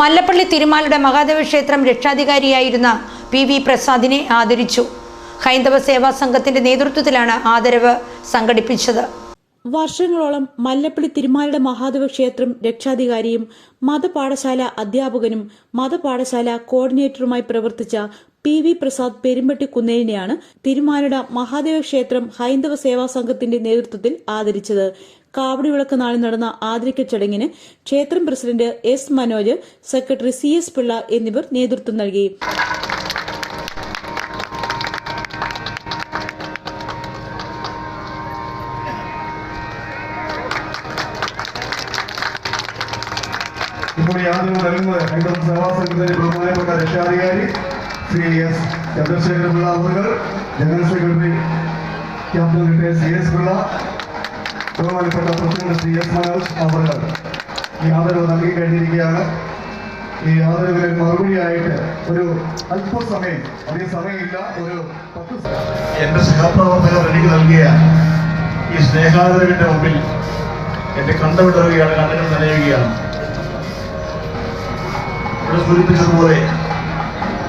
മല്ലപ്പള്ളി തിരുമാലയുടെ മഹാദേവ ക്ഷേത്രം രക്ഷാധികാരിയായിരുന്ന P V പ്രസാദിനെ ആദരിച്ചു. ഹൈന്ദവ സേവാ സംഘത്തിന്റെ നേതൃത്വത്തിലാണ് ആദരവ് സംഘടിപ്പിച്ചത്. വർഷങ്ങളോളം മല്ലപ്പള്ളി തിരുമാലയുടെ മഹാദേവ ക്ഷേത്രം രക്ഷാധികാരിയും മതപാഠശാല അധ്യാപകനും മതപാഠശാല കോർഡിനേറ്ററുമായി പ്രവർത്തിച്ച പി വി പ്രസാദ് പെരുമ്പട്ടി കുന്നേലിനെയാണ് തിരുമാലയുടെ മഹാദേവ ക്ഷേത്രം ഹൈന്ദവ സേവാ സംഘത്തിന്റെ നേതൃത്വത്തിൽ ആദരിച്ചത്. കാവടി വിളക്ക് നാളിൽ നടന്ന ആദരിക്കൽ ചടങ്ങിന് ക്ഷേത്രം president S Manoj secretary C S Pillai എന്നിവർ നേതൃത്വം നൽകി. ഇപ്പോൾ യാതൊരു നൽകുന്നത് ഹൈന്ദവ സേവാ സംഘത്തിന്റെ ബഹുമാനപ്പെട്ട രക്ഷാധികാരി ശ്രീ എസ് ചന്ദ്രശേഖരപിള്ള പിള്ള അവറുകൾ general secretary captain C S Pillai ബഹുമാനപ്പെട്ട പ്രസിഡന്റ് ശ്രീ എസ് മനോജ് അവറുകൾ ഈ ആദരവ് നൽകി കഴിഞ്ഞിരിക്കുകയാണ് ഈ ആദരവിന് മറുപടിയായിട്ട് ഒരു അല്പസമയം അധികം സമയമില്ല ഒരു സ- എന്റെ സഹപ്രവർത്തകർ എനിക്ക് നൽകിയ ഈ സ്നേഹാദരവിന്റെ മുമ്പിൽ എന്റെ കണ്ടുവിടുകയാണ് കണ്ണുകൾ നനയുകയാണ്. ഇവിടെ സൂചിപ്പിച്ചതുപോലെ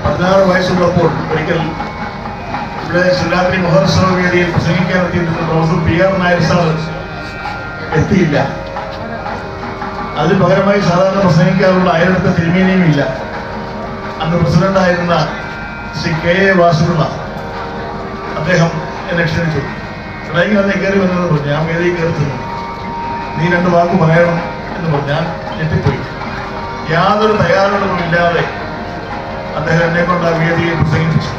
പതിനാറ് വയസ്സുള്ളപ്പോൾ ഒരിക്കൽ ഇവിടെ ശിവരാത്രി മഹോത്സവ വേദിയിൽ പ്രസംഗിക്കാൻ എത്തിയിരുന്ന professor P R Nair sir എത്തിയില്ല. അതിന് പകരമായി സാധാരണ പ്രസംഗിക്കാറുള്ള ആയിരത്തെ തിരുമേനിയും ഇല്ല അന്ന് പ്രസിഡന്റായിരുന്ന ശ്രീ കെ എ വാസുള്ള അദ്ദേഹം എന്നെ ക്ഷണിച്ചു. ഡ്രൈവിംഗ് അതേ കയറി വന്നത് പറഞ്ഞു. ഞാൻ വേദി കയറി തന്നു നീ രണ്ട് വാക്ക് പറയണം എന്ന് പറഞ്ഞു. ഞാൻ ഞെട്ടിപ്പോയി. യാതൊരു തയ്യാറെടുപ്പുമില്ലാതെ അദ്ദേഹം എന്നെ കൊണ്ട് ആ വേദിയിൽ പ്രസംഗിപ്പിച്ചു.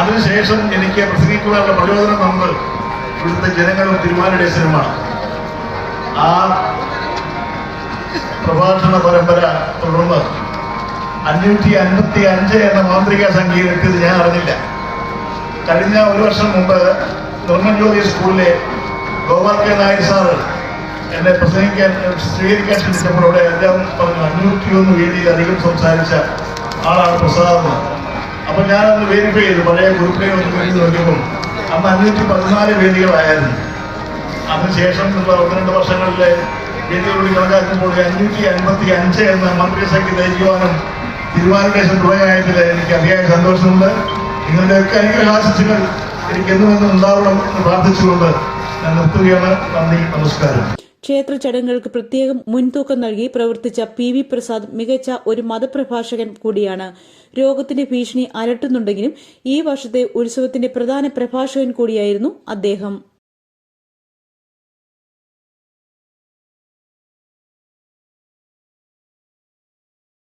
അതിനുശേഷം എനിക്ക് പ്രസംഗിക്കുവാനുള്ള പ്രചോദനം നമ്മൾ ഇവിടുത്തെ ജനങ്ങളും തീരുമാനടേശനുമാണ് ആ പ്രഭാഷണ പരമ്പര തുടർന്ന് അഞ്ഞൂറ്റി അൻപത്തി അഞ്ച് എന്ന മാന്ത്രിക സംഖ്യയിൽ ഞാൻ അറിഞ്ഞില്ല. കഴിഞ്ഞ ഒരു വർഷം മുമ്പ് ബ്രഹ്മജ്യോതി സ്കൂളിലെ ഗോപാൽ കെ നായർ സാറ് എന്നെ പ്രസംഗിക്കാൻ സ്വീകരിക്കാൻ ശ്രമിച്ചപ്പോൾ അവിടെ അദ്ദേഹം പറഞ്ഞു അഞ്ഞൂറ്റിയൊന്ന് വേദിയിൽ അധികം സംസാരിച്ച ആളാണ് പ്രസാദ് അപ്പം ഞാനത് വെരിഫൈ ചെയ്തു. പഴയ ഗ്രൂപ്പിനെ ഒന്ന് കഴിഞ്ഞ് നോക്കിയപ്പോൾ അന്ന് അഞ്ഞൂറ്റി പതിനാല് വേദികളായിരുന്നു. അതിനുശേഷം ഒന്ന് രണ്ട് വർഷങ്ങളിലെ വേദികളോട് കണക്കാക്കുമ്പോൾ അഞ്ഞൂറ്റി അൻപത്തി അഞ്ച് എന്ന മന്ത്രിസഭയ്ക്ക് നയിക്കുവാനും തിരുവാരൂരേശൻ തുടങ്ങിയതിൽ എനിക്ക് അതിയായ സന്തോഷമുണ്ട്. നിങ്ങളുടെയൊക്കെ അനുഗ്രഹാശിച്ചുകൾ എനിക്ക് എന്നും എന്നും ഉണ്ടാവണം എന്ന് പ്രാർത്ഥിച്ചുകൊണ്ട് ഞാൻ നിർത്തുകയാണ്. നന്ദി നമസ്കാരം. ക്ഷേത്ര ചടങ്ങുകൾക്ക് പ്രത്യേകം മുൻതൂക്കം നൽകി പ്രവർത്തിച്ച പി വി പ്രസാദ് മികച്ച ഒരു മതപ്രഭാഷകൻ കൂടിയാണ്. രോഗത്തിന്റെ ഭീഷണി അലട്ടുന്നുണ്ടെങ്കിലും ഈ വർഷത്തെ ഉത്സവത്തിന്റെ പ്രധാന പ്രഭാഷകൻ കൂടിയായിരുന്നു അദ്ദേഹം.